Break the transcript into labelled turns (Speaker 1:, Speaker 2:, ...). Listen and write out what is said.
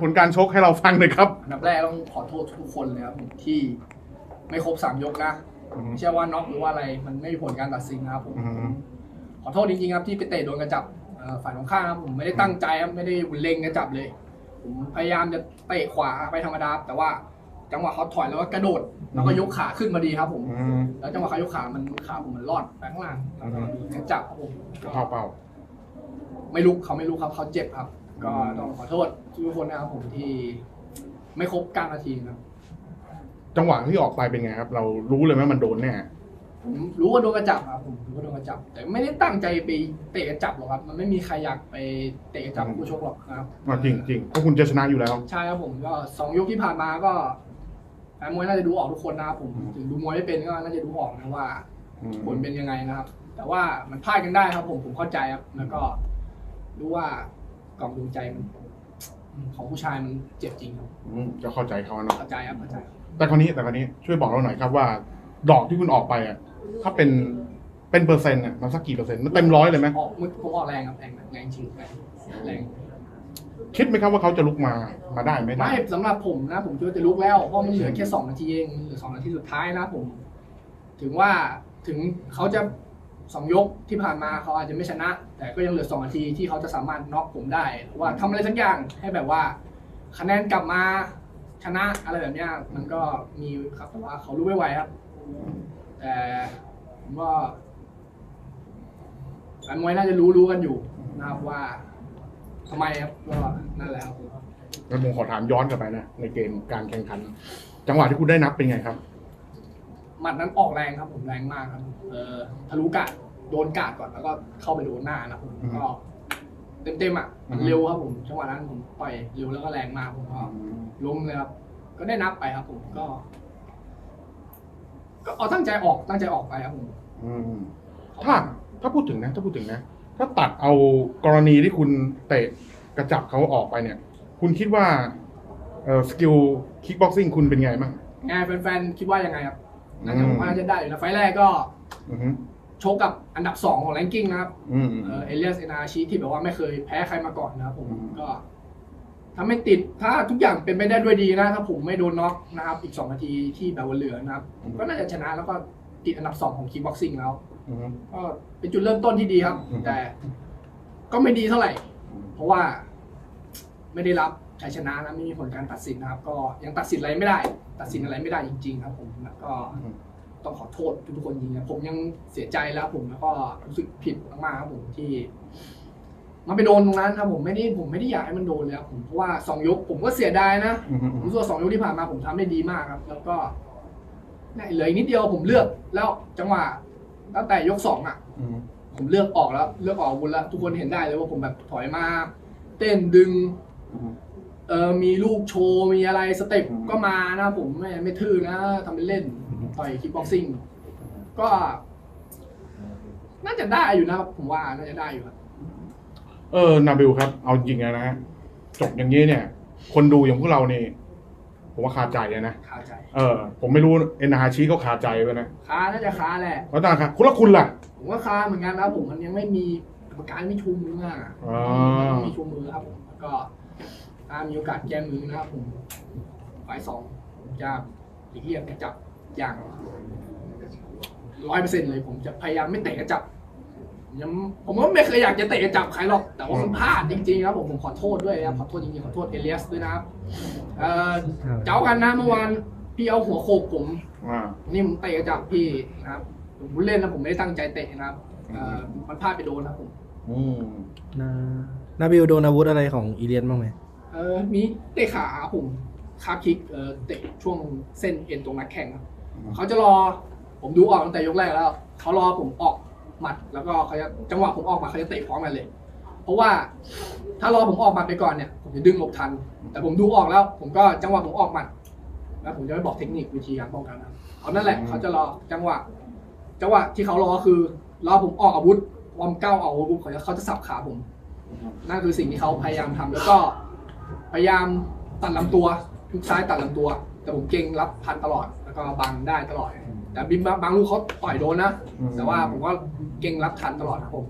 Speaker 1: ผลการชกให้เราฟังหน่อยครับ
Speaker 2: อันดับแรกต้องขอโทษทุกคนเลยครับผมที่ไม่ครบสามยกนะ
Speaker 1: อืม
Speaker 2: ไม่ใช่ว่าน็อกหรือว่าอะไรมันไม่มีผลการตัดสินนะครับผม
Speaker 1: อืม
Speaker 2: ขอโทษจริงๆครับที่ไปเตะโดนกระจับเอ่อฝ่ายตรงข้ามครับผมไม่ได้ตั้งใจครับไม่ได้เล็งกระจับเลย ผมพยายามจะเตะขวาไปธรรมดาแต่ว่าจังหวะเขาถอยแล้วก็กระโดดแล้วก็ยกขาขึ้นมาดีครับผม
Speaker 1: อืม
Speaker 2: แล้วจังหวะเขายกขามันขาผมมันรอดไปข้างล่างแล้วก็กระจับครับผม
Speaker 1: เข้าเป้า
Speaker 2: ไม่ลุกเขาไม่ลุกครับเขาเจ็บครับ ก็ต้องขอโทษทุกคนนะครับผมที่ไม่ครบ9นาทีนะครับ
Speaker 1: จังหวะที่ออกไปเป็นไงครับ เรารู้เลยไหมมันโดนแน่
Speaker 2: ผมรู้ว่าโดนกระจับครับผมรู้ว่าโดนกระจับ แต่ไม่ได้ตั้งใจไปเตะกระจับหรอกครับ มันไม่มีใครอยากไปเตะกระจับผู้ชกหรอกนะครับ
Speaker 1: อะจริงจริงเพราะคุณจะชนะอยู่แล้ว
Speaker 2: ใช่ครับผมก็สองยกที่ผ่านมาก็แฟนมวยน่าจะดูออกทุกคนนะครับผมถึงดูมวยไม่เป็นก็น่าจะดูออกนะว่า
Speaker 1: อืม
Speaker 2: ผลเป็นยังไงนะครับ แต่ว่ามันพลาดกันได้ครับ ผมผมเข้าใจครับแล้วก็รู้ว่า กล่องดวงใจมันของผู้ชายมันเจ็บจริงครับ
Speaker 1: อืมจะเข้าใจเขาเนาะ
Speaker 2: เข้าใจครับเข้าใจครับ
Speaker 1: แต่คราวนี้แต่คราวนี้ช่วยบอกเราหน่อยครับว่า ดอกที่คุณออกไปอะ ถ้าเป็นเป็นเปอร์เซ็นต์เนี่ยมันสักกี่เปอร์เซ็นต์มันเต็มร้อยเลยไหม
Speaker 2: ออกมึกผมออกแรงครับแรงแรงจริงแรงแรง
Speaker 1: คิดไหมครับว่าเขาจะลุกมามาได้ไม่ได้
Speaker 2: ไม่สำหรับผมนะ ผมคิดว่าจะลุกแล้วเพราะมันเหลือแค่สองนาทีเองมันเหลือสองนาทีสุดท้ายนะผม ถึงว่าถึงเขาจะ สองยกที่ผ่านมาเขาอาจจะไม่ชนะ แต่ก็ยังเหลือสองนาทีที่เขาจะสามารถน็อกผมได้หรือว่าทำอะไรสักอย่างให้แบบว่า คะแนนกลับมาชนะอะไรแบบเนี้ยมันก็มีครับแต่ว่าเขารู้ไม่ไหวครับ แต่ผมว่าแฟนมวยน่าจะรู้รู้กันอยู่นะครับว่าทำไมครับก็นั่นแหละครับ
Speaker 1: แล้วผมขอถามย้อนกลับไปนะในเกมการแข่งขัน จังหวะที่คุณได้นับเป็นไงครับ
Speaker 2: ห มัดนั้นออกแรงครับผมแรงมากครับเออทะลุกาดโดนกาดก่อนแล้วก็เข้าไปโดนหน้านะผม
Speaker 1: อือฮึ
Speaker 2: ก็เต็มเต็มๆอะมัน
Speaker 1: อือฮึ
Speaker 2: เร็วครับผมจังหวะนั้นผมปล่อยเร็วแล้วก็แรงมากผมก็ล้มเลยครับ ก็ได้นับไปครับผมก็ ก็เอาตั้งใจออกตั้งใจออกไปครับผม
Speaker 1: อืมถ้าถ้าพูดถึงนะ ถ้าพูดถึงนะ ถ้าตัดเอากรณีที่คุณเตะกระจับเขาออกไปเนี่ย คุณคิดว่าเอ่อสกิลคิกบ็อกซิ่งคุณเป็นไงบ้าง
Speaker 2: ไงแฟนๆคิดว่ายังไงครับ น่าจะ
Speaker 1: อืม
Speaker 2: ผมว่าน่าจะได้อยู่นะไฟล์แรกก็
Speaker 1: อือฮึ
Speaker 2: โชกกับอันดับสองของแรงกิ้งนะครับ
Speaker 1: อืมอืม
Speaker 2: เอเอเลียสเอนาชิที่แบบว่าไม่เคยแพ้ใครมาก่อนนะครับผม
Speaker 1: อืม
Speaker 2: ก็ถ้าไม่ติดถ้าทุกอย่างเป็นไปได้ด้วยดีนะถ้าผมไม่โดนน็อกนะครับอีกสองนาทีที่แบบว่าเหลือนะครับผมก็น่าจะชนะแล้วก็ติดอันดับสองของคิกบ็อกซิ่งแล้ว
Speaker 1: อือฮึ
Speaker 2: ก็เป็นจุดเริ่มต้นที่ดีครับ
Speaker 1: อืม
Speaker 2: แต่ก็ไม่ดีเท่าไหร่ เพราะว่า ไม่ได้รับ ชัยชนะนะไม่มีผลการตัดสินนะครับ ก็ยังตัดสินอะไรไม่ได้ ตัดสินอะไรไม่ได้จริง ๆ ครับ ผมแล้วก็ต้องขอโทษทุกๆคนจริงๆผมยังเสียใจแล้วผมแล้วก็รู้สึกผิดมากๆครับผมที่ มันไปโดนตรงนั้นครับผมไม่ได้ผมไม่ได้อยากให้มันโดนเลยครับผมเพราะว่าสองยก ผมก็เสียดายนะ
Speaker 1: อือฮึ
Speaker 2: ผมรู้สึกว่าสองยกที่ผ่านมาผมทำได้ดีมากครับ แล้วก็เนี่ยเหลืออีกนิดเดียวผมเลือกแล้วจังหวะตั้งแต่ยกสองอะ
Speaker 1: อือฮึ
Speaker 2: ผมเลือกออกแล้ว เลือกออกอาวุธแล้ว ทุกคนเห็นได้เลยว่าผมแบบถอยมา เต้นดึง
Speaker 1: อือฮึ
Speaker 2: เออมีลูกโชว์มีอะไรสเต็ป
Speaker 1: อืม
Speaker 2: ก็มานะผมไม่ไม่ทื่อนะทำเป็นเล่นต่อยคิกบ็อกซิ่งก็ น่าจะได้อยู่นะครับผมว่าน่าจะได้อยู่ครับ
Speaker 1: เออนาบิลครับ เอาจริงๆนะฮะจบอย่างนี้เนี่ย คนดูอย่างพวกเรานี่ผมว่าคาใจเลยนะ
Speaker 2: คาใจ
Speaker 1: เออ ผมไม่รู้เอ็นอาชีก็คาใจไปนะ
Speaker 2: คาน่าจะคาแหละ
Speaker 1: เพราะต่างครับคุณละคุณล่ะ
Speaker 2: ผมก็คาเหมือนกันนะครับผมมันยังไม่มีกรรมการไม่ชูมืออะ
Speaker 1: อ๋อ
Speaker 2: มันไม่มีชูมือครับผมแล้วก็ ถ้ามีโอกาสแก้มือนะครับผมฝ่ายสองผมจะหลีกเลี่ยงกระจับอย่างร้อยเปอร์เซ็นต์เลยผมจะพยายามไม่เตะกระจับยังผมก็ไม่เคยอยากจะเตะกระจับใครหรอก แต่ว่ามันพลาดจริงๆครับผมผมขอโทษด้วยนะครับขอโทษจริงๆขอโทษเอเลียสด้วยนะครับเอ่อเจ้ากันนะเมื่อวานพี่เอาหัวโขกผม
Speaker 1: อ่า
Speaker 2: นี่ผมเตะกระจับพี่นะครับผมเล่นนะผมไม่ได้ตั้งใจเตะนะครับเอ่อมันพลาดไปโดนนะครับผม
Speaker 1: อืม
Speaker 3: นานาบิลโดนอาวุธอะไรของอีเลียนบ้างไหม
Speaker 2: เออมีเตะขาผมคาคิกเออเตะช่วงเส้นเอ็นตรงนักแข่งครับเขาจะรอผมดูออกตั้งแต่ยกแรกแล้วเขารอผมออกหมัดแล้วก็เขาจะจังหวะผมออกมาเขาจะเตะพร้อมกันเลย เพราะว่าถ้ารอผมออกหมัดไปก่อนเนี่ยผมจะดึงหลบทัน แต่ผมดูออกแล้ว ผมก็จังหวะผมออกหมัดแล้วผมจะไม่บอกเทคนิควิธีการป้องกันนะเอานั่นแหละเขาจะรอจังหวะ จังหวะที่เขารอคือรอผมออกอาวุธวอมเก้าออกอาวุธปุ๊บเขาจะเขาจะสับขาผมนั่นคือสิ่งที่เขาพยายามทำแล้วก็ พยายามตัดลำตัวทุกซ้ายตัดลำตัว แต่ผมเก่งรับพันตลอดแล้วก็บังได้ตลอด แต่บิมบางลูกเขาต่อยโดนนะ
Speaker 1: อืม
Speaker 2: แต่ว่าผมก็เก่งรับทันตลอดครับผม